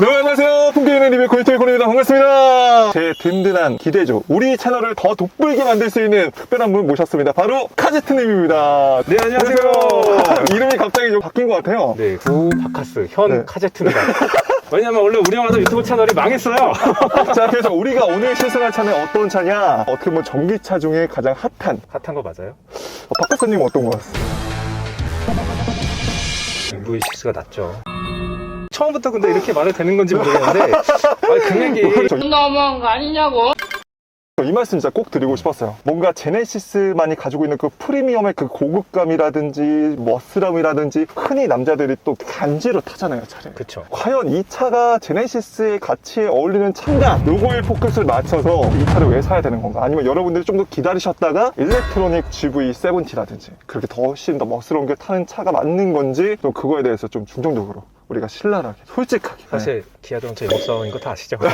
네, 안녕하세요. 풍기인의 리뷰 고이토이 고입니다 반갑습니다. 제 든든한 기대주, 우리 채널을 더 돋보이게 만들 수 있는 특별한 분 모셨습니다. 바로 카제트님입니다. 네, 안녕하세요. 이름이 갑자기 좀 바뀐 것 같아요. 네, 구 바카스 현 네. 카제트입니다. 왜냐면 원래 우리마다 유튜브 채널이 망했어요. 자, 그래서 우리가 오늘 실승할 차는 어떤 차냐? 어떻게 보면 전기차 중에 가장 핫한. 핫한 거 맞아요? 어, 박박사님 어떤 거 같습니다. V6가 낫죠. 처음부터 근데 이렇게 말해도 되는 건지 모르겠는데 아니, 금액이 저 너무한 거 아니냐고. 이 말씀 진짜 꼭 드리고 싶었어요. 뭔가 제네시스만이 가지고 있는 그 프리미엄의 그 고급감이라든지 멋스럼이라든지 흔히 남자들이 또 간지로 타잖아요, 차를. 그쵸. 과연 이 차가 제네시스의 가치에 어울리는 차인가? 요거에 포커스를 맞춰서 이 차를 왜 사야 되는 건가? 아니면 여러분들이 좀 더 기다리셨다가 일렉트로닉 GV70라든지 그렇게 더 훨씬 더 멋스러운 게 타는 차가 맞는 건지 좀 그거에 대해서 좀 중정적으로 우리가 신랄하게 솔직하게 사실 기아 자동차 영업사원인 거 다 아시죠? 네.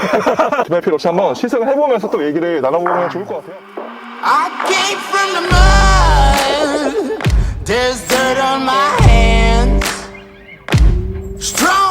기말 필요 없이 한번 시승을 해보면서 또 얘기를 나눠보면 좋을 것 같아요 I came from the mud. There's dirt on my hands. Strong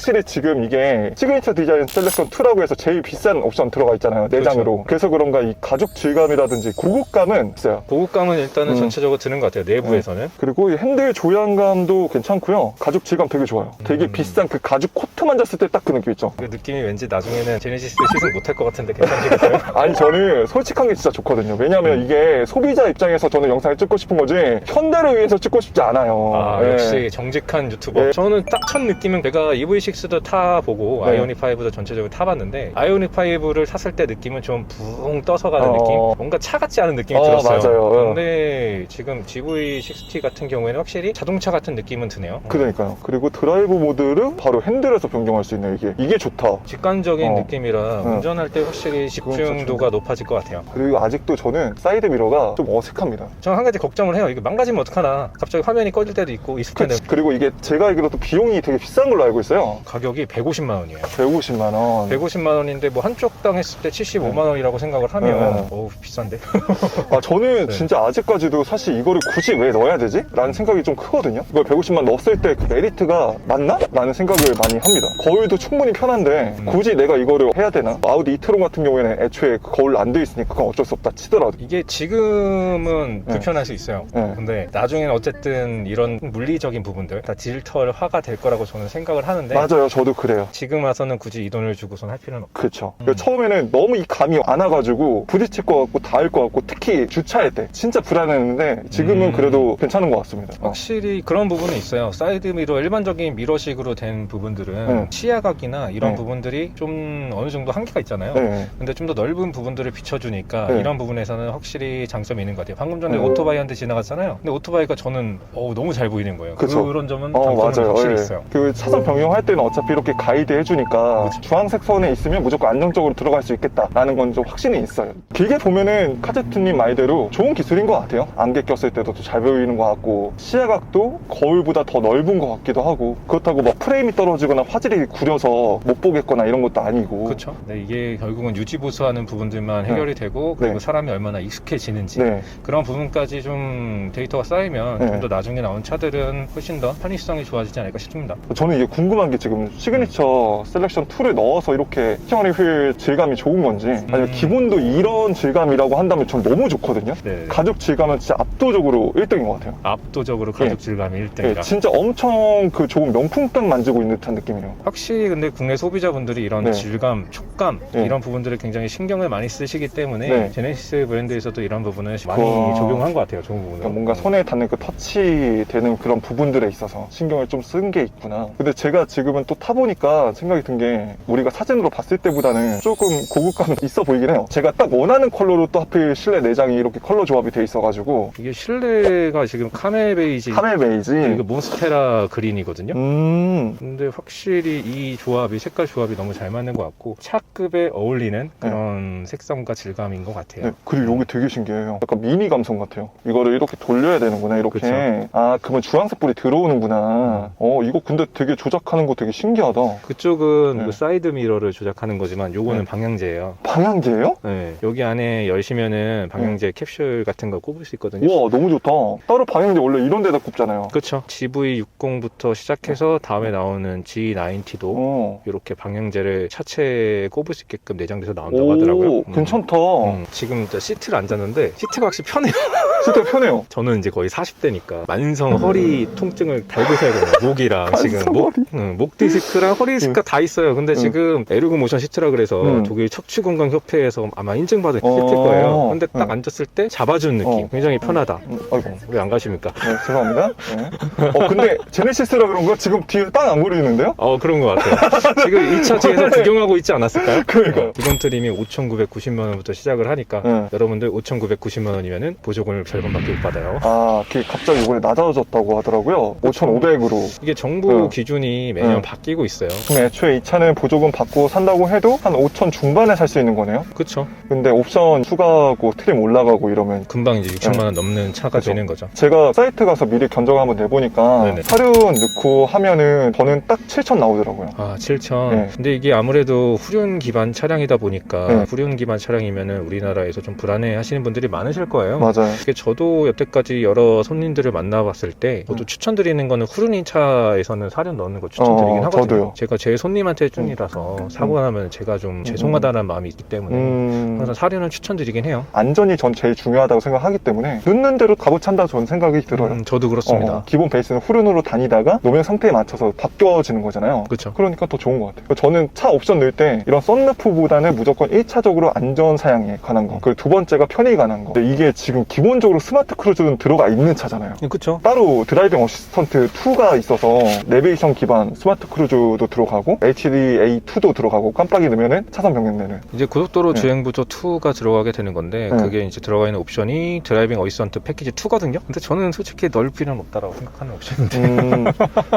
확실히 지금 이게 시그니처 디자인 셀렉션 2라고 해서 제일 비싼 옵션 들어가 있잖아요 내장으로 그래서 그런가 이 가죽 질감이라든지 고급감은 있어요 고급감은 일단은 음. 전체적으로 드는 것 같아요. 내부에서는. 그리고 이 핸들 조향감도 괜찮고요. 가죽 질감 되게 좋아요. 되게 음. 비싼 그 가죽 코트 만졌을 때 딱 그 느낌 있죠. 그 느낌이 왠지 나중에는 제네시스 시승 못할 것 같은데 괜찮으시겠어요? 아니 저는 솔직한 게 진짜 좋거든요. 왜냐하면 이게 소비자 입장에서 저는 영상을 찍고 싶은 거지 현대를 위해서 찍고 싶지 않아요. 아, 예. 역시 정직한 유튜버. 네. 저는 딱 첫 느낌은 제가 EV6 도 타보고 네. 아이오닉 5도 전체적으로 타봤는데 아이오닉 5를 탔을 때 느낌은 좀붕 떠서 가는 어. 느낌? 뭔가 차 같지 않은 느낌이 어, 들었어요. 맞아요. 어. 근데 지금 GV60 같은 경우에는 확실히 자동차 같은 느낌은 드네요. 그러니까요. 그리고 드라이브 모드를 바로 핸들에서 변경할 수 있는 이게 이게 좋다. 직관적인 어. 느낌이라 응. 운전할 때 확실히 집중도가 높아질 것 같아요. 그리고 아직도 저는 사이드 미러가 좀 어색합니다. 저는 한 가지 걱정을 해요. 이게 망가지면 어떡하나. 갑자기 화면이 꺼질 때도 있고 있을 때는 그, 그리고 이게 제가 알기로 또 비용이 되게 비싼 걸로 알고 있어요. 가격이 150만 원이에요. 150만 원. 150만 원인데 뭐 한쪽 당 했을 때 75만 원이라고 생각을 하면 네, 네. 어우 비싼데 아, 저는 네. 진짜 아직까지도 사실 이거를 굳이 왜 넣어야 되지? 라는 생각이 좀 크거든요. 이걸 150만 넣었을 때 그 메리트가 맞나? 라는 생각을 많이 합니다. 거울도 충분히 편한데 음. 굳이 내가 이거를 해야 되나? 아우디 이트론 같은 경우에는 애초에 그 거울 안 돼 있으니까 그건 어쩔 수 없다 치더라도. 이게 지금은 네. 불편할 수 있어요. 네. 근데 나중에는 어쨌든 이런 물리적인 부분들 다 디지털화가 될 거라고 저는 생각을 하는데 맞아요. 저도 그래요. 지금 와서는 굳이 이 돈을 주고선 할 필요는 없고 그렇죠. 음. 처음에는 너무 이 감이 안 와가지고 부딪힐 것 같고 닿을 것 같고 특히 주차할 때 진짜 불안했는데 지금은 음. 그래도 괜찮은 것 같습니다. 어. 확실히 그런 부분은 있어요. 사이드 미러 일반적인 미러식으로 된 부분들은 네. 시야각이나 이런 네. 부분들이 좀 어느 정도 한계가 있잖아요. 네. 근데 좀 더 넓은 부분들을 비춰주니까 네. 이런 부분에서는 확실히 장점이 있는 것 같아요. 방금 전에 네. 오토바이한테 지나갔잖아요. 근데 오토바이가 저는 어우, 너무 잘 보이는 거예요. 그쵸. 그런 점은 어, 장점은 맞아요. 확실히 예. 있어요. 그 차선 변경할 때는 어차피 이렇게 가이드 해주니까 그쵸. 주황색 선에 있으면 무조건 안정적으로 들어갈 수 있겠다라는 건 좀 확신이 있어요. 길게 보면은 카제트님 말대로 좋은 기술인 것 같아요. 안개 꼈을 때도 더잘 보이는 것 같고 시야각도 거울보다 더 넓은 것 같기도 하고 그렇다고 뭐 프레임이 떨어지거나 화질이 구려서 못 보겠거나 이런 것도 아니고 그렇죠. 네, 이게 결국은 유지 보수하는 부분들만 해결이 되고 그리고 네. 사람이 얼마나 익숙해지는지 네. 그런 부분까지 좀 데이터가 쌓이면 네. 좀더 나중에 나온 차들은 훨씬 더 편의성이 좋아지지 않을까 싶습니다. 저는 이게 궁금한 게 지금 시그니처 셀렉션 2를 넣어서 이렇게 스티어링 휠 질감이 좋은 건지 아니면 음. 기본도 이런 질감이라고 한다면 전 너무 좋거든요. 네. 가죽 질감은 진짜 압도적으로 1등인 것 같아요. 압도적으로 가죽 예. 질감이 예, 1등이다. 진짜 엄청 그 좋은 명품백 만지고 있는 듯한 느낌이에요. 확실히 근데 국내 소비자분들이 이런 네. 질감, 촉감 네. 이런 부분들을 굉장히 신경을 많이 쓰시기 때문에 네. 제네시스 브랜드에서도 이런 부분을 많이 와. 적용한 것 같아요. 좋은 부분을. 그러니까 뭔가 손에 닿는 그 터치 되는 그런 부분들에 있어서 신경을 좀 쓴 게 있구나. 근데 제가 지금은 또 타보니까 생각이 든 게 우리가 사진으로 봤을 때보다는 조금 고급감이 있어 보이긴 해요. 제가 딱 원하는 컬러로 또 하필 실내 내장이 이렇게 컬러 조합이 돼 있어가지고 이게 실내가 지금 카멜 베이지 카멜 베이지. 그리고 몬스테라 그린이거든요. 음. 근데 확실히 이 조합이 색깔 조합이 너무 잘 맞는 것 같고 차급에 어울리는 그런 색상과 질감인 것 같아요. 네, 그리고 이게 되게 신기해요. 약간 미니 감성 같아요. 이거를 이렇게 돌려야 되는구나, 이렇게. 그쵸. 아, 그러면 주황색 불이 들어오는구나. 어, 이거 근데 되게 조작하는 거 되게 되게 신기하다. 그쪽은 네. 그 사이드 미러를 조작하는 거지만 요거는 네. 방향제예요. 방향제예요? 네. 여기 안에 열시면은 방향제 캡슐 같은 거 꼽을 수 있거든요. 우와 너무 좋다. 따로 방향제 원래 이런 데다 꼽잖아요. 그렇죠. GV60부터 시작해서 다음에 나오는 G90도 어. 이렇게 방향제를 차체에 꼽을 수 있게끔 내장돼서 나온다고 하더라고요. 오 음. 괜찮다. 음, 지금 시트를 앉았는데 시트가 확실히 편해요. 진짜 편해요. 저는 이제 거의 40대니까 만성 허리 통증을 달고 살거든요. 목이랑 지금 목? 응, 목 디스크랑 허리 디스크가 다 있어요. 근데 응. 지금 에르고 모션 시트라 그래서 음. 독일 척추 건강 협회에서 아마 인증받은 어. 시트일 거예요. 근데 딱 응. 앉았을 때 잡아주는 느낌. 어. 굉장히 편하다. 음, 아이고. 왜안 가십니까? 네, 죄송합니다. 네. 어, 근데 제네시스라 그런가? 지금 뒤에 땅안 그리는데요? 어 그런 것 같아요. 지금 2차 뒤에서 구경하고 있지 않았을까요? 그러니까요. 기본 트림이 5,990만 원부터 시작을 하니까 네. 여러분들 5,990만 원이면은 보조금을 절반밖에 못 받아요. 아, 그게 갑자기 이번에 낮아졌다고 하더라고요. 5,500으로. 이게 정부 어. 기준이 매년 응. 바뀌고 있어요. 그럼 애초에 이 차는 보조금 받고 산다고 해도 한 5천 중반에 살 수 있는 거네요? 그쵸? 근데 옵션 추가하고 트림 올라가고 이러면 금방 이제 6천만 원 넘는 차가 그쵸. 되는 거죠. 제가 사이트 가서 미리 견적 한번 내보니까 네네. 사륜 넣고 하면은 저는 딱 7천 나오더라고요. 아, 7천. 네. 근데 이게 아무래도 후륜 기반 차량이다 보니까 네. 후륜 기반 차량이면은 우리나라에서 좀 불안해 하시는 분들이 많으실 거예요. 맞아요. 저도 여태까지 여러 손님들을 만나봤을 때 저도 음. 추천드리는 거는 후륜인 차에서는 사륜 넣는 거 추천드리긴 어, 하거든요. 저도요. 제가 제 손님한테 해준이라서 사고가 나면 제가 좀 죄송하다는 마음이 있기 때문에 음, 항상 사륜은 추천드리긴 해요. 안전이 전 제일 중요하다고 생각하기 때문에 넣는 대로 값어찬다 저는 생각이 들어요. 음, 저도 그렇습니다. 어, 어. 기본 베이스는 후륜으로 다니다가 노면 상태에 맞춰서 바뀌어지는 거잖아요. 그렇죠. 그러니까 더 좋은 것 같아요. 저는 차 옵션 넣을 때 이런 썬루프보다는 무조건 1차적으로 안전 사양에 관한 거. 그리고 두 번째가 편의에 관한 거. 근데 이게 지금 기본적으로 스마트 크루즈는 들어가 있는 차잖아요. 그렇죠. 따로 드라이빙 어시스턴트 2가 있어서 내비게이션 기반 스마트 크루즈도 들어가고 HDA2도 들어가고 깜빡이 넣으면은 차선 변경되는 이제 고속도로 네. 주행부터 2가 들어가게 되는 건데 네. 그게 이제 들어가 있는 옵션이 드라이빙 어시스턴트 패키지 2거든요. 근데 저는 솔직히 넣을 필요는 없다라고 생각하는 옵션인데. 음,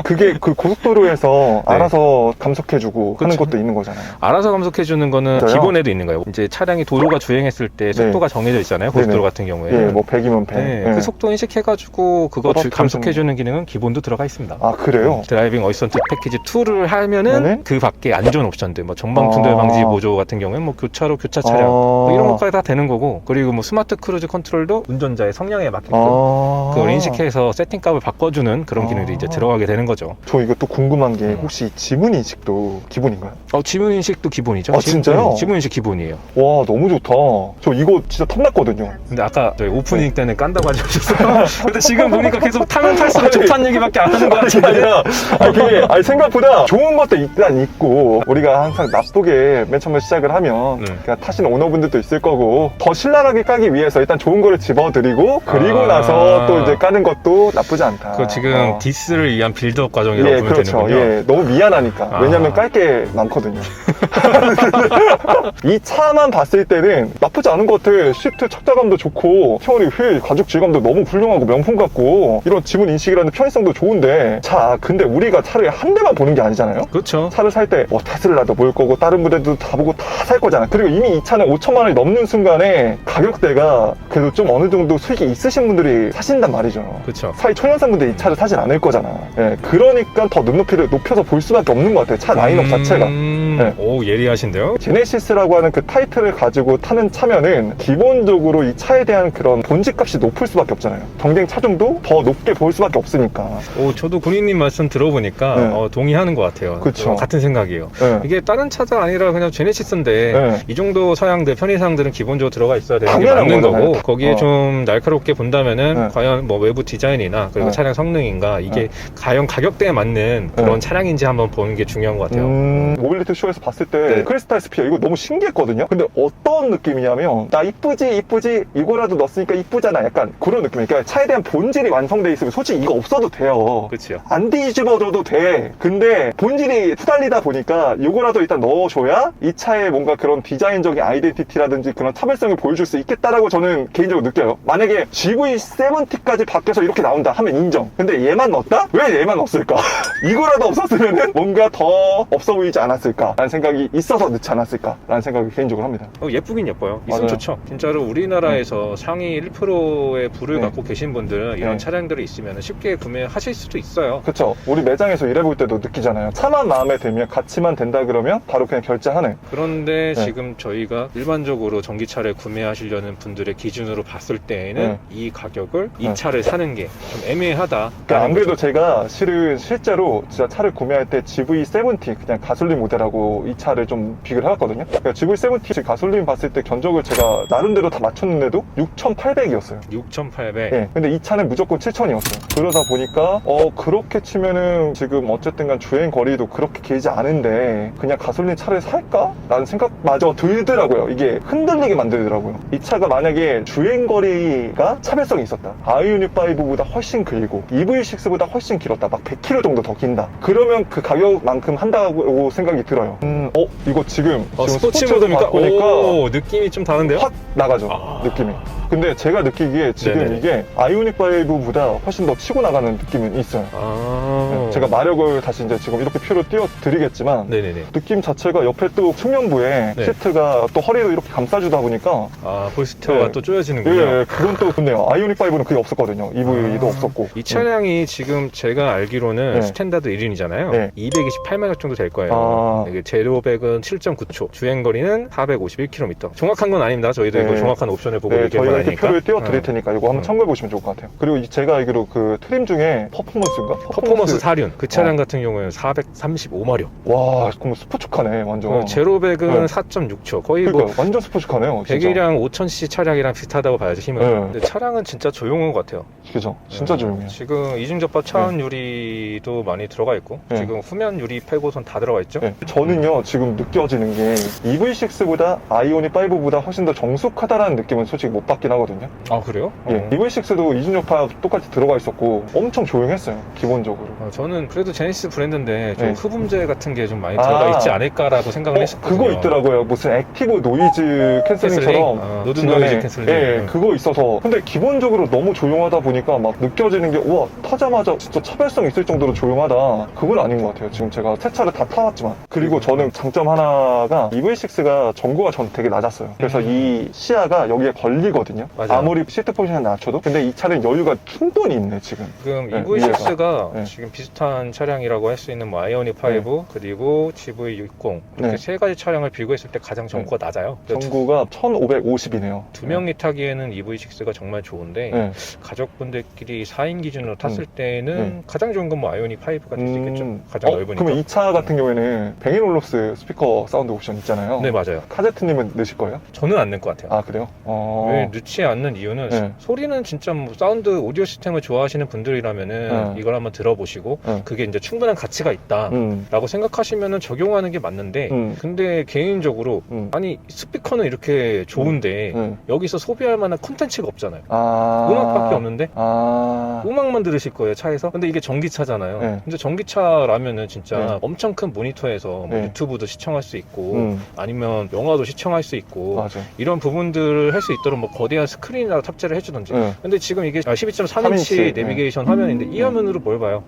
그게 그 고속도로에서 네. 알아서 감속해주고 하는 그쵸. 것도 있는 거잖아요. 알아서 감속해 주는 거는 진짜요? 기본에도 있는 거예요. 이제 차량이 도로가 주행했을 때 속도가 정해져 있잖아요. 고속도로 네네. 같은 경우에. 예, 뭐 100 100. 네, 예. 그 속도 인식해가지고 그거 감속해주는 기능은 기본도 들어가 있습니다. 아, 그래요? 드라이빙 어시스턴트 패키지 2를 하면은 그러면은? 그 밖에 안전 옵션들, 뭐 전방 아. 방지 보조 같은 경우에는 뭐 교차로 교차 차량 아. 뭐 이런 것까지 다 되는 거고 그리고 뭐 스마트 크루즈 컨트롤도 운전자의 성향에 맞게끔 아. 그걸 인식해서 세팅값을 바꿔주는 그런 기능들이 이제 아. 들어가게 되는 거죠. 저 이거 또 궁금한 게 음. 혹시 지문 인식도 기본인가요? 어, 지문 인식도 기본이죠. 아, 지문- 진짜요? 네, 지문 인식 기본이에요. 와, 너무 좋다. 저 이거 진짜 탐났거든요. 근데 아까 저희 오프닝 네. 때는 깐다고 하셨어요. 근데 지금 보니까 계속 타면 탈수록 좋다는 얘기밖에 안 하는 것 아니, 같은데. 아니라, 아니, 그게, 아니, 생각보다 좋은 것도 일단 있고, 우리가 항상 나쁘게 맨 처음에 시작을 하면, 네. 그냥 타시는 오너분들도 있을 거고, 더 신랄하게 까기 위해서 일단 좋은 거를 집어드리고, 그리고 아. 나서 또 이제 까는 것도 나쁘지 않다. 그 지금 어. 디스를 위한 빌드업 과정이라고 예, 보면 그렇죠. 되는군요. 예, 너무 미안하니까. 아. 왜냐면 깔 게 많거든요. 이 차만 봤을 때는 나쁘지 않은 것 같아. 시트 착자감도 좋고, 티어리 휠 가죽 질감도 너무 훌륭하고 명품 같고, 이런 지문 인식이라는 편의성도 좋은데, 자, 근데 우리가 차를 한 대만 보는 게 아니잖아요? 그렇죠. 차를 살 때, 뭐, 테슬라도 볼 거고, 다른 브랜드도 다 보고 다 살 거잖아. 그리고 이미 이 차는 5천만 원이 넘는 순간에 가격대가 그래도 좀 어느 정도 수익이 있으신 분들이 사신단 말이죠. 그렇죠. 사이 초년생분들 이 차를 사진 않을 거잖아. 예, 그러니까 더 눈높이를 높여서 볼 수밖에 없는 것 같아요. 차 라인업 자체가. 음, 네. 오 예리하신데요? 제네시스라고 하는 그 타이틀을 가지고 타는 차면은 기본적으로 이 차에 대한 그런 본 질값이 높을 수밖에 없잖아요. 경쟁 차종도 더 높게 보일 수밖에 없으니까. 오 저도 군인님 말씀 들어보니까 네. 어, 동의하는 것 같아요. 그쵸. 어, 같은 생각이에요. 예. 이게 다른 차가 아니라 그냥 제네시스인데 네. 이 정도 사양들 편의사항들은 기본적으로 들어가 있어야 되는 게 맞는 거잖아요. 거고 거기에 어. 좀 날카롭게 본다면은 네. 과연 뭐 외부 디자인이나 그리고 네. 차량 성능인가 이게 과연 가격대에 맞는 그런 네. 차량인지 한번 보는 게 중요한 것 같아요. 음, 모빌리티 쇼에서 봤을 때 네. 크리스탈 스피어 이거 너무 신기했거든요. 근데 어떤 느낌이냐면 나 이쁘지 이쁘지 이거라도 넣었으니까 이쁘 잖아. 약간 그런 느낌이에요. 그러니까 차에 대한 본질이 완성돼 있으면 솔직히 이거 없어도 돼요. 그렇죠. 안 뒤집어져도 돼. 근데 본질이 후달리다 보니까 이거라도 일단 넣어줘야 이 차에 뭔가 그런 디자인적인 아이덴티티라든지 그런 차별성을 보여줄 수 있겠다라고 저는 개인적으로 느껴요. 만약에 GV70까지 밖에서 이렇게 나온다 하면 인정. 근데 얘만 넣었다? 왜 얘만 넣었을까? 이거라도 없었으면 뭔가 더 없어 보이지 않았을까? 라는 생각이 있어서 넣지 않았을까? 라는 생각을 개인적으로 합니다. 어, 예쁘긴 예뻐요. 있으면 맞아요. 좋죠. 진짜로 우리나라에서 상위 1% 80%의 부를 네. 갖고 계신 분들은 이런 네. 차량들이 있으면 쉽게 구매하실 수도 있어요. 그쵸. 우리 매장에서 일해볼 때도 느끼잖아요. 차만 마음에 들면 가치만 된다 그러면 바로 그냥 결제하는. 그런데 네. 지금 저희가 일반적으로 전기차를 구매하시려는 분들의 기준으로 봤을 때에는 네. 이 가격을 이 네. 차를 사는 게 좀 애매하다. 그러니까 안 그래도 제가 실은 실제로 진짜 차를 구매할 때 GV70 그냥 가솔린 모델하고 이 차를 좀 비교를 해봤거든요. 그러니까 GV70 가솔린 봤을 때 견적을 제가 나름대로 다 맞췄는데도 6,800 이었어요. 6,800. 예, 근데 이 차는 무조건 7천이었어요. 그러다 보니까, 어, 그렇게 치면은 지금 어쨌든 간 주행 거리도 그렇게 길지 않은데, 그냥 가솔린 차를 살까? 라는 생각마저 들더라고요. 이게 흔들리게 만들더라고요. 이 차가 만약에 주행 거리가 차별성이 있었다. 아이오닉 5보다 훨씬 길고, EV6보다 훨씬 길었다. 막 100km 정도 더 긴다. 그러면 그 가격만큼 한다고 생각이 들어요. 음, 어, 이거 지금, 어, 지금 스포츠 스포츠 모드니까 바꾸니까 오, 느낌이 좀 다른데요? 확 나가죠 아. 느낌이 근데 제가 느끼기에 지금 네네네. 이게 아이오닉 5보다 훨씬 더 치고 나가는 느낌은 있어요 아. 네, 제가 마력을 다시 이제 지금 이렇게 표로 띄워 드리겠지만 네네네. 느낌 자체가 옆에 또 측면부에 네. 시트가 또 허리를 이렇게 감싸주다 보니까 아, 볼스터가 네. 또 예, 쪼여지는군요. 예, 그건 또 좋네요 아이오닉 5는 그게 없었거든요 EV도 아. 없었고 이 차량이 지금 제가 알기로는 네. 스탠다드 1인이잖아요. 네. 228마력 정도 될 거예요. 아. 이게 제로백은 7.9초, 주행거리는 451km. 정확한 건 아닙니다. 저희도 네. 이거 정확한 옵션을 보고 네, 저희가 이렇게 봐야니까. 띄워 드릴 테니까 이거 한번 음. 참고해 보시면 좋을 것 같아요 그리고 이- 제가 알기로 그 트림 중에 퍼포먼스인가? 퍼포먼스 사륜. 그 차량 어. 같은 경우에는 435마력. 와 그럼 스포츠카네 완전 제로백은 네. 4.6초. 거의 그러니까 뭐 완전 스포츠카네요 진짜 100이랑 5000cc 차량이랑 비슷하다고 봐야죠, 힘은. 네. 근데 차량은 진짜 조용한 것 같아요. 그죠 진짜 네. 조용해요 지금 이중접합 차원 유리도 많이 들어가 있고, 네. 지금 후면 유리 빼고선 다 들어가 있죠. 네, 저는요 지금 느껴지는 게 EV6보다 아이오닉 5보다 훨씬 더 정숙하다라는 느낌은 솔직히 못 받긴 하거든요. 아, 그래요? 예, 어. EV6도 이중접합 똑같이 들어가 있었고 엄청 조용했어요 기본적으로. 어, 저는 그래도 제네시스 브랜드인데 좀 네. 흡음재 같은 게 좀 많이 아. 들어가 있지 않을까라고 생각을 어, 했었거든요. 그거 있더라고요. 무슨 액티브 노이즈 캔슬링처럼 캔슬링? 아, 노드 노이즈 캔슬링. 예, 음. 그거 있어서 근데 기본적으로 너무 조용하다 보니까 막 느껴지는 게 우와 타자마자 진짜 차별성 있을 정도로 조용하다. 그건 아닌 것 같아요. 지금 제가 새 차를 다 타봤지만 그리고 저는 장점 하나가 EV6가 전고가 전 되게 낮았어요. 그래서 음. 이 시야가 여기에 걸리거든요. 맞아요. 아무리 시트 포지션 낮춰도 근데 이 차는 여유가 충분히 있네 지금. 지금 네, EV6가 네. 지금 비슷한 차량이라고 할 수 있는 뭐 아이오닉 5 그리고 GV60 이렇게 네. 세 가지 차량을 비교했을 때 가장 정보가 낮아요. 그러니까 전고가 1550이네요. 두 명이 타기에는 EV6가 정말 좋은데 네. 가족분들끼리 4인 기준으로 탔을 음. 때는 음. 가장 좋은 건 뭐 아이오닉 5가 될 수 있겠죠. 음, 가장 어, 넓으니까. 그러면 이 차 같은 경우에는 뱅앤올로스 스피커 사운드 옵션 있잖아요. 네 맞아요. 카제트님은 넣으실 거예요? 저는 안낼것 같아요. 아 그래요? 어... 왜 넣지 않는 이유는 네. 소리는 진짜 뭐 사운드 오디오 시스템을 좋아하시는 분들이라면은 네. 이걸 한번 들어보시고 네. 그게 이제 충분한 가치가 있다. 음, 라고 생각하시면은 적용하는 게 맞는데 음. 근데 개인적으로 음. 아니 스피커는 이렇게 좋은데 음. 여기서 소비할 만한 콘텐츠가 없잖아요. 아... 음악밖에 없는데 아... 음악만 들으실 거예요 차에서 근데 이게 전기차잖아요 네. 근데 전기차라면은 진짜 네. 엄청 큰 모니터에서 뭐 네. 유튜브도 시청할 수 있고 음, 아니면 영화도 시청할 수 있고 맞아. 이런 부분들을 할 수 있도록 뭐 거대한 스크린 이라도 탑재를 해주던지 네. 근데 지금 이게 12.3인치 3인치, 내비게이션 화면인데 이 화면으로 뭘 봐요?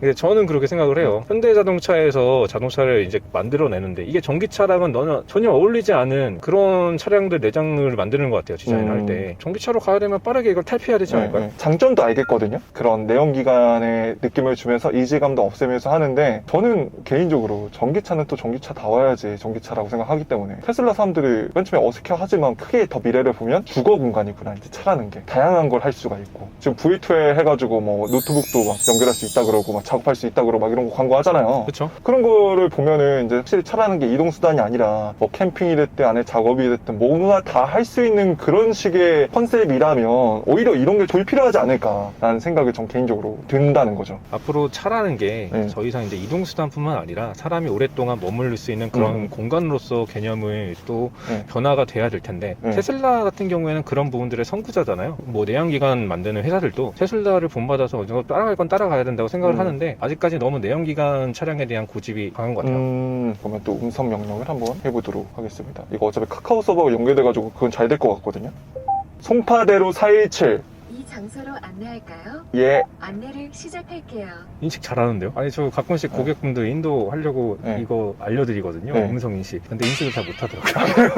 근데 저는 그렇게 생각을 해요. 현대 자동차에서 자동차를 이제 만들어내는데 이게 전기차랑은 전혀 어울리지 않은 그런 차량들 내장을 만드는 것 같아요. 디자인을 음. 할 때. 전기차로 가야 되면 빠르게 이걸 탈피해야 되지 네, 않을까요? 네. 장점도 알겠거든요. 그런 내연기관의 느낌을 주면서 이질감도 없애면서 하는데 저는 개인적으로 전기차는 또 전기차다워야지 전기차라고 생각하기 때문에 테슬라 사람들이 맨 처음에 어색해 하지만 크게 더 미래를 보면 주거 공간이 이제 차라는 게 다양한 걸 할 수가 있고 지금 V2에 해가지고 뭐 노트북도 막 연결할 수 있다 그러고 막 작업할 수 있다 그러고 막 이런 거 광고하잖아요. 그렇죠? 그런 거를 보면은 이제 확실히 차라는 게 이동 수단이 아니라 뭐 캠핑이 됐든 안에 작업이 됐든 뭔가 다 할 수 있는 그런 식의 컨셉이라면 오히려 이런 게 불필요하지 않을까라는 생각이 전 개인적으로 든다는 거죠. 앞으로 차라는 게 네. 더 이상 이제 이동 수단뿐만 아니라 사람이 오랫동안 머무를 수 있는 그런 음. 공간으로서 개념을 또 네. 변화가 돼야 될 텐데 네. 테슬라 같은 경우에는 그런 부분 들의 선구자잖아요. 뭐 내연기관 만드는 회사들도 테슬라를 본받아서 어느 정도 따라갈 건 따라가야 된다고 생각을 음. 하는데 아직까지 너무 내연기관 차량에 대한 고집이 강한 것 같아요. 음, 그러면 또 음성 명령을 한번 해보도록 하겠습니다. 이거 어차피 카카오 서버가 연결돼가지고 그건 잘 될 것 같거든요. 송파대로 417. 이 장소로 안내할까요? 예. 안내를 시작할게요. 인식 잘하는데요? 아니 저 가끔씩 고객분들 인도 하려고 네. 이거 알려드리거든요. 네. 음성 인식. 근데 인식을 잘 못하더라고요.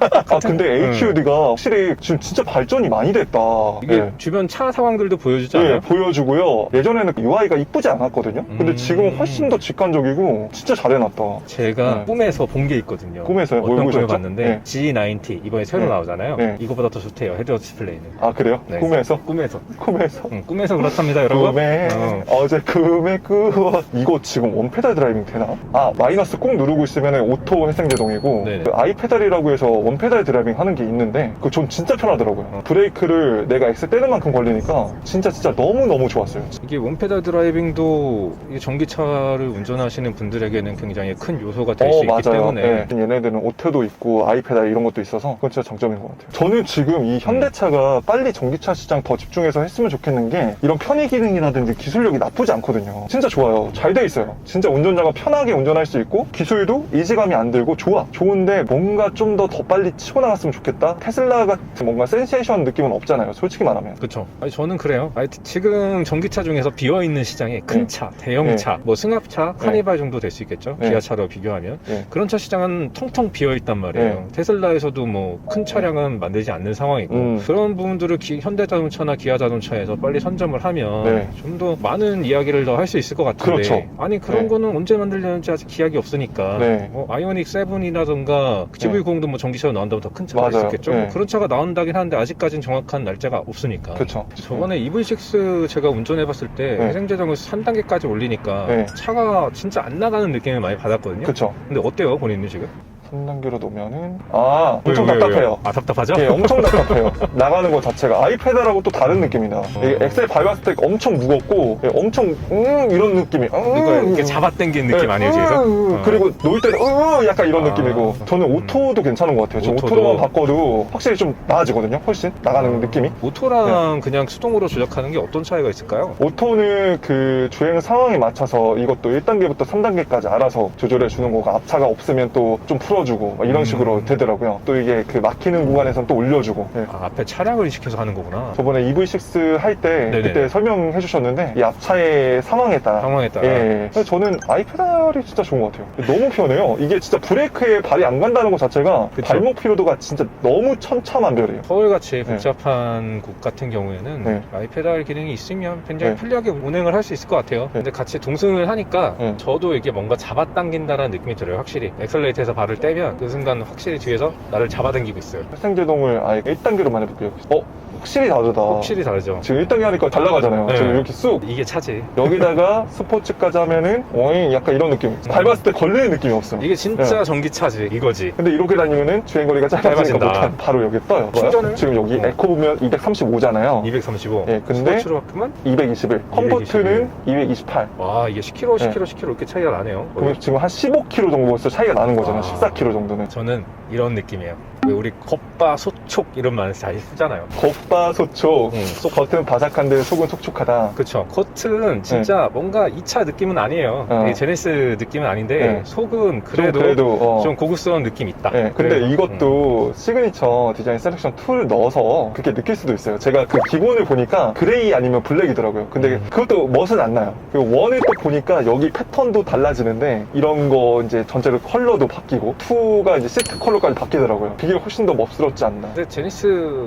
아 근데 HUD가 확실히 지금 진짜 발전이 많이 됐다. 이게 네. 주변 차 상황들도 보여주지 네, 않아요? 보여주고요. 예전에는 UI가 이쁘지 않았거든요. 근데 음. 지금은 훨씬 더 직관적이고 진짜 잘 해놨다. 제가 네. 꿈에서 본 게 있거든요. 꿈에서요? 뭘 어떤 꿈을 보셨죠? 봤는데 네. G90 이번에 새로 네. 나오잖아요. 네. 이거보다 더 좋대요. 헤드업 디스플레이는. 아 그래요? 네. 꿈에서? 꿈에 서. 꿈에서? 응, 꿈에서 그렇답니다, 여러분. 꿈에 어. 어제 꿈에 꾸어 이거 지금 원페달 드라이빙 되나? 아 마이너스 꾹 누르고 있으면 오토 회생제동이고 네네. 그 아이페달이라고 해서 원페달 드라이빙 하는 게 있는데 그거 전 진짜 편하더라고요 어. 브레이크를 내가 엑셀 떼는 만큼 걸리니까 진짜 진짜 너무너무 좋았어요 이게 원페달 드라이빙도 이 전기차를 운전하시는 분들에게는 굉장히 큰 요소가 될 수 어 있기 맞아요 때문에 네. 얘네들은 오토도 있고 아이페달 이런 것도 있어서 그건 진짜 장점인 것 같아요 저는 지금 이 현대차가 빨리 전기차 시장 더 집중해서 했으면 좋겠는 게 이런 편의 기능이라든지 기술력이 나쁘지 않거든요 진짜 좋아요 잘 돼 있어요 진짜 운전자가 편하게 운전할 수 있고 기술도 이지감이 안 들고 좋아 좋은데 뭔가 좀더더 빨리 치고 나갔으면 좋겠다 테슬라 같은 뭔가 센세이션 느낌은 없잖아요 솔직히 말하면 그렇죠. 아니 저는 그래요. 아니, 지금 전기차 중에서 비어 있는 시장에 큰 네. 차, 대형차, 뭐 승합차, 네. 카니발 정도 될 수 있겠죠. 네. 기아차로 비교하면 네. 그런 차 시장은 텅텅 비어 있단 말이에요. 네. 테슬라에서도 뭐 큰 차량은 만들지 않는 상황이고 음. 그런 부분들을 기- 현대자동차나 기아자동차에서 빨리 선점을 하면 네. 좀 더 많은 이야기를 더 할 수 있을 것 같은데 그렇죠. 아니 그런 네. 거는 언제 만들려는지 아직 기약이 없으니까 네. 뭐 아이오닉 7이라던가 GV90도 뭐 전기차로 나온다면 더 큰 차가 맞아요. 있었겠죠. 네. 뭐 그런 차가 나온다긴 하는데 아직까지는 정확한 날짜가 없으니까. 그쵸 저번에 EV6 제가 운전해봤을 때 네. 회생제동을 3단계까지 올리니까 네. 차가 진짜 안 나가는 느낌을 많이 받았거든요. 그쵸 근데 어때요, 본인은 지금? 3단계로 놓으면은 아 엄청 왜요, 왜요, 답답해요 왜요? 아 답답하죠? 예, 엄청 답답해요. 나가는 거 자체가 아이패드하고 또 다른 느낌이다. 이게 엑셀 밟았을 때 엄청 무겁고 예, 엄청 음 이런 느낌이. 음, 이렇게 음. 잡아당기는 느낌 예, 아니에요, 뒤에서? 음, 어. 그리고 놓을 때는 음 약간 이런 아. 느낌이고 저는 오토도 괜찮은 것 같아요. 저 오토도. 오토로만 바꿔도 확실히 좀 나아지거든요. 훨씬 나가는 느낌이. 오토랑 네. 그냥 수동으로 조작하는 게 어떤 차이가 있을까요? 오토는 그 주행 상황에 맞춰서 이것도 1단계부터 3단계까지 알아서 조절해 주는 거고 앞차가 없으면 또 좀 풀어 주고 막 이런 음. 식으로 되더라고요. 또 이게 그 막히는 구간에서는 또 올려주고. 예. 아, 앞에 차량을 인식해서 하는 거구나. 저번에 EV6 할 때 네네. 그때 설명해 주셨는데 이 앞차의 상황에 따라 상황에 따라. 예, 예. 그래서 저는 아이페달이 진짜 좋은 것 같아요. 너무 편해요. 이게 진짜 브레이크에 발이 안 간다는 것 자체가 그쵸. 발목 피로도가 진짜 너무 천차만별이에요. 서울같이 복잡한 곳 같은 경우에는 네. 아이페달 기능이 있으면 굉장히 네. 편리하게 운행을 할 수 있을 것 같아요. 근데 같이 동승을 하니까 네. 저도 이게 뭔가 잡아당긴다는 느낌이 들어요. 확실히 엑셀레이터에서 발을 떼면 그 순간 확실히 뒤에서 나를 잡아당기고 있어요. 회생제동을 아예 1단계로만 해볼게요. 어? 확실히 다르다. 확실히 다르죠. 지금 1단계 하니까 잘 나가잖아요. 네. 지금 이렇게 쑥 이게 차지. 여기다가 스포츠까지 하면은 어잉 약간 이런 느낌. 밟았을 때 걸리는 느낌이 없어. 이게 진짜 네. 전기차지. 이거지. 근데 이렇게 다니면은 주행거리가 짧아지니까. 못한 바로 여기 떠요. 충전을? 지금 여기 어. 에코 보면 235잖아요. 235. 예, 근데 스포츠로 바꾸면 221. 컴포트는 228. 와 이게 10km, 10km, 네. 10km 이렇게 차이가 나네요. 그러면 지금 한 15km 정도에서 차이가 나는 거잖아요. 아. 14km 정도는. 저는 이런 느낌이에요. 왜 우리 겉바 소촉 이런 말 잘 쓰잖아요. 겉바 소촉. 응. 속 겉은 바삭한데 속은 촉촉하다. 그쵸. 겉은 진짜 뭔가 2차 느낌은 아니에요. 네. 어. 이게 제네시스 느낌은 아닌데 네. 속은 그래도, 그래도 그래도 어. 좀 고급스러운 느낌 있다. 예, 근데 그래서, 음. 이것도 시그니처 디자인 셀렉션 2를 넣어서 그렇게 느낄 수도 있어요. 제가 그 기본을 보니까 그레이 아니면 블랙이더라고요. 근데 음. 그것도 멋은 안 나요. 그리고 원을 또 보니까 여기 패턴도 달라지는데 이런 거 이제 전체로 컬러도 바뀌고 2가 이제 시트 컬러까지 바뀌더라고요. 그게 훨씬 더 멋스럽지 않나. 근데 제니스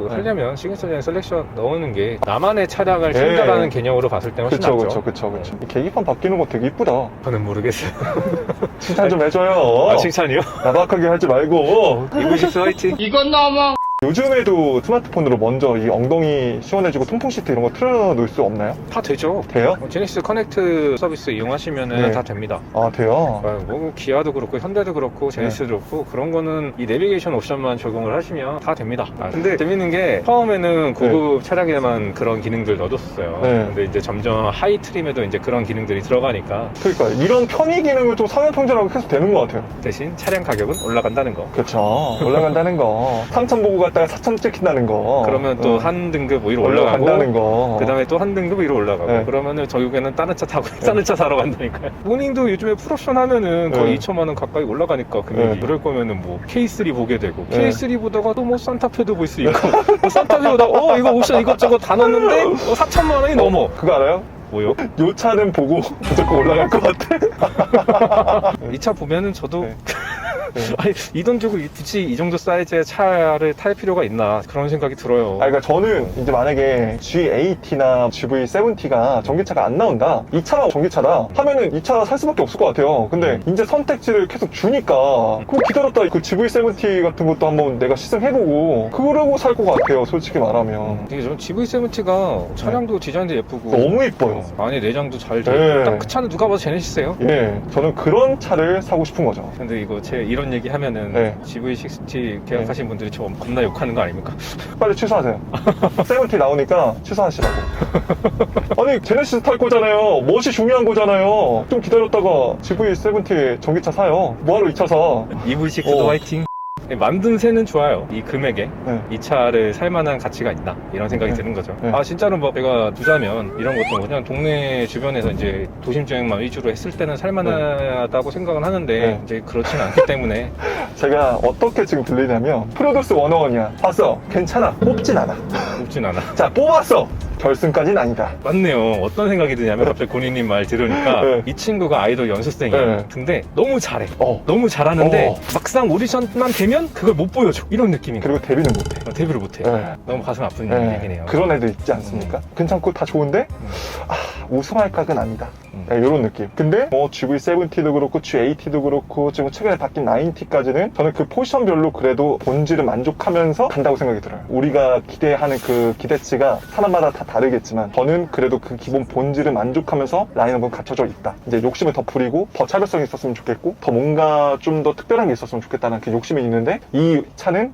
네. 하려면 시그니처 디자인 셀렉션 넣는 게 나만의 차량을 네. 키운다라는 개념으로 봤을 때 훨씬 그쵸, 낫죠. 그쵸, 그쵸, 그쵸. 이 계기판 바뀌는 거 되게 이쁘다. 저는 모르겠어요. 칭찬 좀 해줘요. 아, 칭찬이요? 나박하게 하지 말고. 이브시스 화이팅. 요즘에도 스마트폰으로 먼저 이 엉덩이 시원해지고 통풍 시트 이런 거 틀어놓을 수 없나요? 다 되죠. 돼요? 어, 제니스 커넥트 서비스 이용하시면 네. 다 됩니다. 아, 돼요? 아, 뭐 기아도 그렇고 현대도 그렇고 제네시스도 네. 그렇고 그런 거는 이 내비게이션 옵션만 적용을 하시면 다 됩니다. 아, 근데 재밌는 게 처음에는 고급 차량에만 그런 기능들 넣어줬어요. 네. 근데 이제 점점 하이 트림에도 이제 그런 기능들이 들어가니까 그러니까 이런 편의 기능을 좀 상향 평준하고 계속 되는 것 같아요. 대신 차량 가격은 올라간다는 거. 그렇죠. 올라간다는 거. 3천 보고가 갔다가 4천 찍힌다는 거. 그러면 또 어. 한 등급 위로 올라가고 거. 그 다음에 또 한 등급 위로 올라가고 네. 그러면은 결국에는 다른 차 타고 다른 차 사러 간다니까요 모닝도 요즘에 풀옵션 하면은 거의 네. 2천만 원 가까이 올라가니까 금액이 네. 그럴 거면은 뭐 K3 보게 되고 네. K3 보다가 또 뭐 산타페도 볼 수 있고 뭐 산타페 보다가 어 이거 옵션 이것저것 다 넣었는데 어, 4천만 원이 넘어 그거 알아요? 뭐요? 요 차는 보고 무조건 올라갈 것 같아. 이 차 보면은 저도 네. 네. 아니 이 돈 주고 이- 굳이 이 정도 사이즈의 차를 탈 필요가 있나 그런 생각이 들어요 아, 그러니까 저는 이제 만약에 G80나 GV70가 전기차가 안 나온다. 이 차가 전기차다. 하면은 이 차 살 수밖에 없을 것 같아요. 근데 음. 이제 선택지를 계속 주니까 그거 기다렸다 그 GV70 같은 것도 한번 내가 시승해보고 그러고 살 것 같아요. 솔직히 말하면. 이게 좀 GV70가 차량도 디자인도 예쁘고 너무 이뻐요. 안에 내장도 잘 네. 돼. 딱그 차는 누가 봐도 제네시스예요. 예, 저는 그런 차를 사고 싶은 거죠. 근데 이거 제 이런 얘기 하면은 네. GV60 계약하신 분들이 저 겁나 욕하는 거 아닙니까? 빨리 취소하세요. 세븐티 나오니까 취소하시라고. 아니, 제네시스 탈 거잖아요. 멋이 중요한 거잖아요. 좀 기다렸다가 GV70 전기차 사요. 뭐하러 이차 사? EV6도 어. 화이팅. 네, 만든 새는 좋아요. 이 금액에 네. 이 차를 살 만한 가치가 있나 이런 생각이 네. 드는 거죠. 네. 아 진짜로 뭐 내가 두자면 이런 것도 그냥 동네 주변에서 이제 도심 주행만 위주로 했을 때는 살 만하다고 생각은 하는데 네. 이제 그렇지는 않기 때문에 제가 어떻게 지금 들리냐면 프로듀스 101이야. 봤어. 괜찮아. 뽑진 않아. 높진 않아. 자, 뽑았어. 결승까지는 아니다. 맞네요. 어떤 생각이 드냐면 갑자기 고니님 말 들으니까 네. 이 친구가 아이돌 연습생이에요. 네. 근데 너무 잘해. 어. 너무 잘하는데 어. 막상 오디션만 되면 그걸 못 보여줘. 이런 거야. 그리고 데뷔는 못해. 데뷔를 못해. 네. 너무 가슴 아픈 네. 얘기네요. 그런 애들 있지 않습니까? 괜찮고 다 좋은데 음. 아, 우승할 각은 아니다. 음. 네, 이런 느낌. 근데 뭐 GV70도 그렇고 G80도 그렇고 지금 최근에 바뀐 90까지는 저는 그 포지션별로 그래도 본질을 만족하면서 간다고 생각이 들어요. 우리가 기대하는 그 기대치가 사람마다 다 다르겠지만 저는 그래도 그 기본 본질을 만족하면서 라인업은 갖춰져 있다. 이제 욕심을 더 부리고 더 차별성이 있었으면 좋겠고 더 뭔가 좀 더 특별한 게 있었으면 좋겠다는 그 욕심이 있는데 이 차는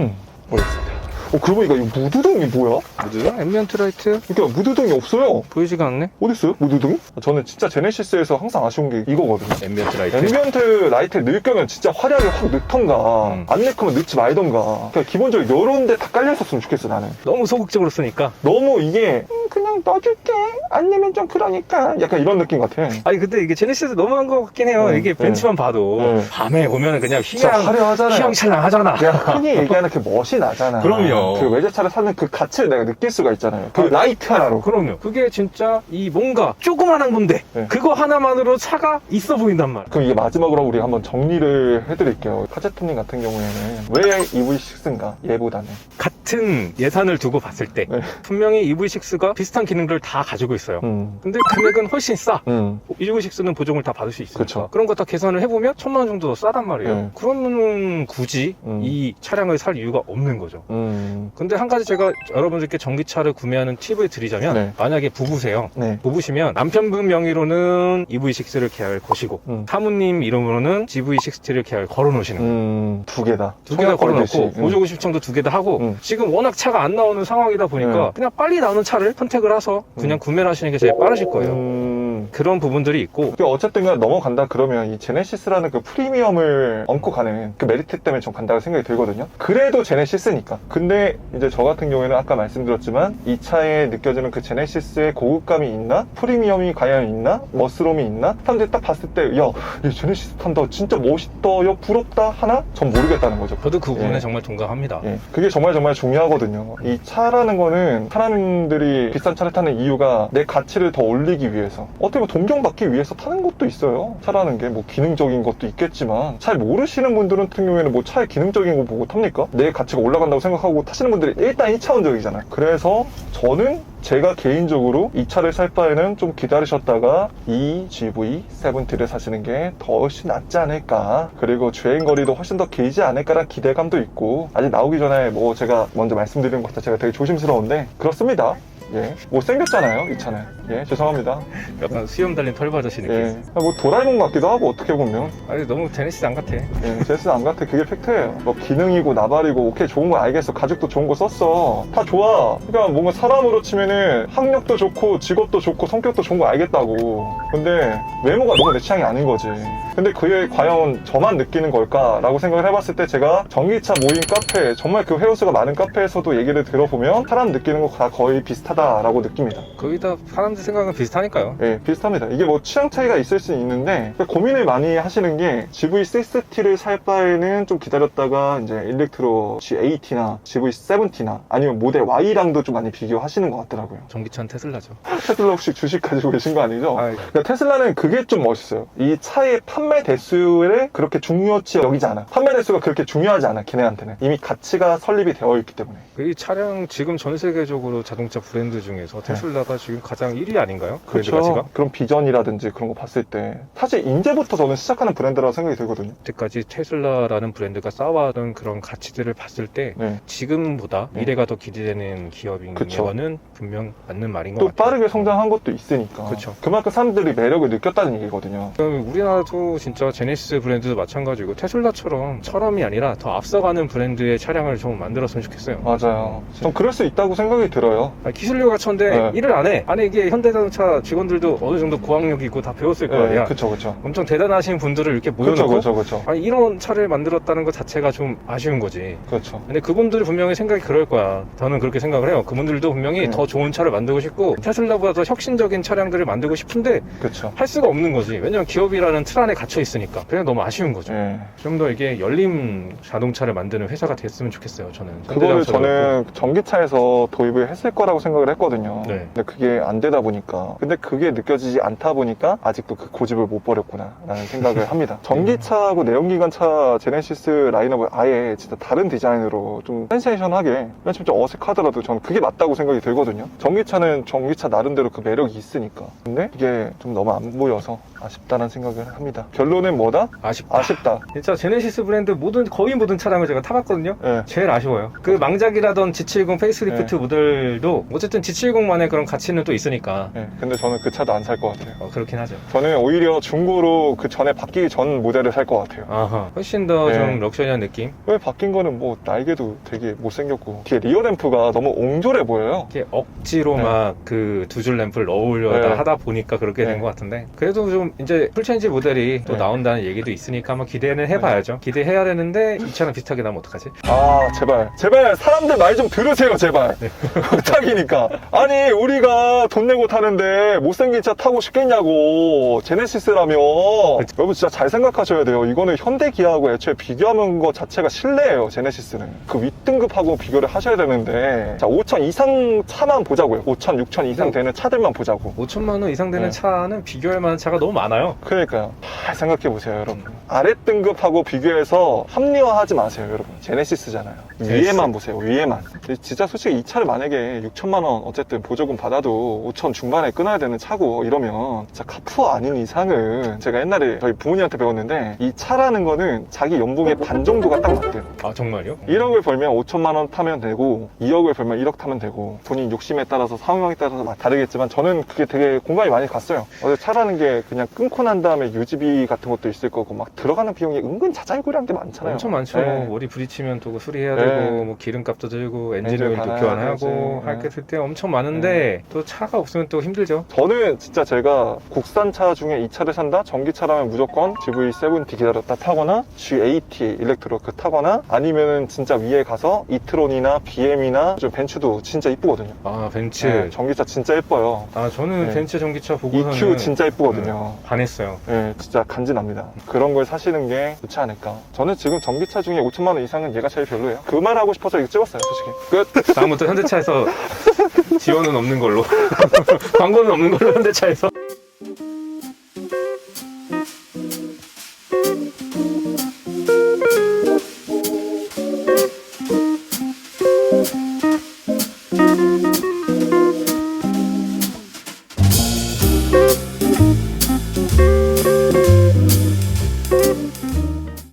음, 모르겠습니다. 어, 그러고 보니까 이 무드등이 뭐야? 무드야? 앰비언트 라이트? 그러니까 무드등이 없어요. 보이지가 않네? 어딨어요? 무드등이? 저는 진짜 제네시스에서 항상 아쉬운 게 이거거든요. 앰비언트 라이트? 앰비언트 라이트를 넣을 거면 진짜 화려하게 확 넣던가 음. 안 넣을 거면 넣지 말던가 그냥 기본적으로 여러 데다 깔려있었으면 좋겠어 나는 너무 소극적으로 쓰니까. 너무 이게 음, 그냥 넣어줄게 안 넣으면 좀 그러니까 약간 이런 느낌 같아 아니 근데 이게 제네시스 너무한 것 같긴 해요. 네, 이게 네. 벤츠만 봐도 네. 밤에 보면 그냥 휘황 화려하잖아요 휘황찬란하잖아. 그냥 흔히 얘기하는 그 멋이 나잖아 그럼요. 그 외제차를 사는 그 가치를 내가 느낄 수가 있잖아요 그 라이트 하나로 그럼요. 그게 진짜 이 뭔가 조그만한 건데 네. 그거 하나만으로 차가 있어 보인단 말이야. 그럼 이게 마지막으로 우리 한번 정리를 해드릴게요 카제트님 같은 경우에는 왜 EV6인가 얘보다는 같은 예산을 두고 봤을 때 네. 분명히 EV6가 비슷한 기능들을 다 가지고 있어요. 음. 근데 금액은 훨씬 싸. 음. EV6는 보정을 다 받을 수 있으니까 그쵸. 그런 거 다 계산을 해보면 천만 원 정도 더 싸단 말이에요. 네. 그러면 굳이 음. 이 차량을 살 이유가 없는 거죠. 음. 근데 한 가지 제가 여러분들께 전기차를 구매하는 팁을 드리자면 네. 만약에 부부세요. 네. 부부시면 남편분 명의로는 EV6를 계약을 거시고 음. 사모님 이름으로는 GV60를 계약을 걸어 놓으시는 거예요. 음, 두 개다. 두 개 다 걸어놓고 보조금 신청도 두 개 다 하고 음. 지금 워낙 차가 안 나오는 상황이다 보니까 네. 그냥 빨리 나오는 차를 선택을 해서 그냥 음. 구매를 하시는 게 제일 빠르실 거예요. 음. 그런 부분들이 있고 그 어쨌든 간 넘어간다 그러면 이 제네시스라는 그 프리미엄을 얹고 가는 그 메리트 때문에 전 간다고 생각이 들거든요. 그래도 제네시스니까. 근데 이제 저 같은 경우에는 아까 말씀드렸지만 이 차에 느껴지는 그 제네시스의 고급감이 있나? 프리미엄이 과연 있나? 멋스러움이 있나? 사람들이 딱 봤을 때, 야, 이 제네시스 탄다. 진짜 멋있다. 야, 부럽다. 하나? 전 모르겠다는 거죠. 저도 그 부분에 예. 정말 동감합니다. 예, 그게 정말 정말 중요하거든요. 이 차라는 거는 사람들이 비싼 차를 타는 이유가 내 가치를 더 올리기 위해서 어떻게 보면 동경받기 위해서 타는 것도 있어요. 차라는 게 뭐 기능적인 것도 있겠지만 잘 모르시는 분들은 같은 경우에는 뭐 차의 기능적인 거 보고 탑니까? 내 가치가 올라간다고 생각하고 타시는 분들이 일단 1차원적이잖아요. 그래서 저는 제가 개인적으로 이 차를 살 바에는 좀 기다리셨다가 이 GV70를 사시는 게 더 훨씬 낫지 않을까. 그리고 주행거리도 훨씬 더 길지 않을까라는 기대감도 있고, 아직 나오기 전에 뭐 제가 먼저 말씀드리는 것 자체가 되게 조심스러운데, 그렇습니다. 예. 못생겼잖아요, 이 차는. 예, 죄송합니다. 약간 수염 달린 털바저씨 느낌. 예. 뭐 도라에몽 같기도 하고, 어떻게 보면. 아니 너무 제네시스 안 같아. 예, 제스 안 같아. 그게 팩트예요. 뭐 기능이고 나발이고 오케이 좋은 거 알겠어. 가죽도 좋은 거 썼어. 다 좋아. 그러니까 뭔가 사람으로 치면은 학력도 좋고 직업도 좋고 성격도 좋은 거 알겠다고. 근데 외모가 너무 내 취향이 아닌 거지. 근데 그게 과연 저만 느끼는 걸까라고 생각을 해봤을 때 제가 전기차 모임 카페 정말 그 회원수가 많은 카페에서도 얘기를 들어보면 사람 느끼는 거 다 거의 비슷하다 라고 느낍니다. 거의 다 사람들 생각은 비슷하니까요. 예, 비슷합니다. 이게 뭐 취향 차이가 있을 수 있는데 고민을 많이 하시는 게 GV60T를 살 바에는 좀 기다렸다가 이제 일렉트로 G80나 GV70나 아니면 모델 Y랑도 좀 많이 비교하시는 것 같더라고요. 전기차는 테슬라죠. 테슬라 혹시 주식 가지고 계신 거 아니죠? 아, 그러니까 테슬라는 그게 좀 멋있어요. 이 차의 판매 대수를 그렇게 중요치 여기지 않아. 판매 대수가 그렇게 중요하지 않아, 걔네한테는. 이미 가치가 설립이 되어 있기 때문에. 이 차량 지금 전 세계적으로 자동차 브랜드 중에서 테슬라가 지금 가장 1위 아닌가요? 브랜드 가치가? 그렇죠. 그런 비전이라든지 그런 거 봤을 때 사실 이제부터 저는 시작하는 브랜드라고 생각이 들거든요. 그때까지 테슬라라는 브랜드가 쌓아왔던 그런 가치들을 봤을 때 네. 지금보다 네. 미래가 더 기대되는 기업인 그쵸. 거는 분명 맞는 말인 것 또 같아요. 빠르게 성장한 것도 있으니까. 그쵸. 그만큼 사람들이 매력을 느꼈다는 얘기거든요. 그럼 우리나라도 진짜 제네시스 브랜드도 마찬가지고 테슬라처럼 처럼이 아니라 더 앞서가는 브랜드의 차량을 좀 만들었으면 좋겠어요. 맞아요. 전 그럴 수 있다고 생각이 들어요. 아니, 기술 료가 천데 네. 일을 안 해. 아니 이게 현대자동차 직원들도 어느 정도 고학력이 있고 다 배웠을 거 아니야. 그쵸, 그쵸. 엄청 대단하신 분들을 이렇게 그쵸, 모여놓고 그쵸, 그쵸. 아니 이런 차를 만들었다는 것 자체가 좀 아쉬운 거지. 그렇죠. 근데 그분들이 분명히 생각이 그럴 거야. 저는 그렇게 생각을 해요. 그분들도 분명히 네. 더 좋은 차를 만들고 싶고 테슬라보다 더 혁신적인 차량들을 만들고 싶은데 그쵸. 할 수가 없는 거지. 왜냐면 기업이라는 틀 안에 갇혀 있으니까. 그냥 너무 아쉬운 거죠. 예. 좀 더 이게 열린 자동차를 만드는 회사가 됐으면 좋겠어요. 저는. 그거를 저는 전기차에서 도입을 했을 거라고 생각을 했거든요. 네. 근데 그게 안 되다 보니까. 근데 그게 느껴지지 않다 보니까 아직도 그 고집을 못 버렸구나. 라는 생각을 합니다. 전기차하고 내연기관차 제네시스 라인업을 아예 진짜 다른 디자인으로 좀 센세이션하게, 맨 처음 좀 어색하더라도 저는 그게 맞다고 생각이 들거든요. 전기차는 전기차 나름대로 그 매력이 있으니까. 근데 이게 좀 너무 안 보여서 아쉽다는 생각을 합니다. 결론은 뭐다? 아쉽다. 아쉽다. 진짜 제네시스 브랜드 모든 거의 모든 차량을 제가 타봤거든요. 예. 제일 아쉬워요. 그 망작이라던 G70 페이스리프트 네. 모델도 어쨌든 G70만의 그런 가치는 또 있으니까 예. 근데 저는 그 차도 안 살 것 같아요. 어, 그렇긴 하죠. 저는 오히려 중고로 그 전에 바뀌기 전 모델을 살 것 같아요. 아하. 훨씬 더 좀 네. 럭셔리한 느낌. 왜 바뀐 거는 뭐 날개도 되게 못생겼고 뒤에 리어 램프가 너무 옹졸해 보여요. 이렇게 억지로 네. 막그 두 줄 램프를 넣으려다 네. 하다 보니까 그렇게 된 네. 것 같은데 그래도 좀 이제 풀체인지 모델이 또 네. 나온다는 얘기도 있으니까 한번 기대는 해봐야죠. 기대해야 되는데 이 차랑 비슷하게 나면 어떡하지? 아 제발 제발 사람들 말 좀 들으세요 제발 부탁이니까 아니 우리가 돈 내고 타는데 못생긴 차 타고 싶겠냐고 제네시스라며 여러분 진짜 잘 생각하셔야 돼요 이거는 현대 기아하고 애초에 비교하는 것 자체가 실례예요 제네시스는 그 윗등급하고 비교를 하셔야 되는데 자 5천 이상 차만 보자고요 5천 6천 이상 되는 차들만 보자고 5천만 원 이상 되는 네. 차는 비교할 만한 차가 너무 많아요. 그러니까요. 잘 생각해 보세요, 여러분. 아래 등급하고 비교해서 합리화하지 마세요, 여러분. 제네시스잖아요. 위에만 보세요, 위에만. 진짜 솔직히 이 차를 만약에 6천만 원 어쨌든 보조금 받아도 5천 중반에 끊어야 되는 차고 이러면 진짜 카푸어 아닌 이상은 제가 옛날에 저희 부모님한테 배웠는데 이 차라는 거는 자기 연봉의 반 정도가 딱 맞대요. 아 정말요? 1억을 벌면 5천만 원 타면 되고 2억을 벌면 1억 타면 되고 본인 욕심에 따라서 상황에 따라서 막 다르겠지만 저는 그게 되게 공감이 많이 갔어요 어제 차라는 게 그냥 끊고 난 다음에 유지비 같은 것도 있을 거고 막 들어가는 비용이 은근 자잘구레한 게 많잖아요 엄청 많죠. 네. 머리 부딪히면 또 수리해야 네. 되고 뭐 기름값도 들고 엔진 엔진 오일도 갈아야 교환하고. 할 네. 게때 엄청 많은데 또 차가 없으면 또 힘들죠. 저는 진짜 제가 국산차 중에 이 차를 산다? 전기차라면 무조건 GV70 기다렸다 타거나 G80 일렉트로 그 타거나 아니면은 진짜 위에 가서 이트론이나 BM이나 좀 벤츠도 진짜 이쁘거든요 아 벤츠. 네, 전기차 진짜 예뻐요 아 저는 네. 벤츠 전기차 보고서는 EQ 진짜 이쁘거든요. 반했어요. 예, 진짜 간지납니다. 그런 걸 사시는 게 좋지 않을까. 저는 지금 전기차 중에 5천만 원 이상은 얘가 제일 별로예요. 그 말 하고 싶어서 이거 찍었어요, 솔직히. 끝. 다음부터 현대차에서 지원은 없는 걸로. 광고는 없는 걸로 현대차에서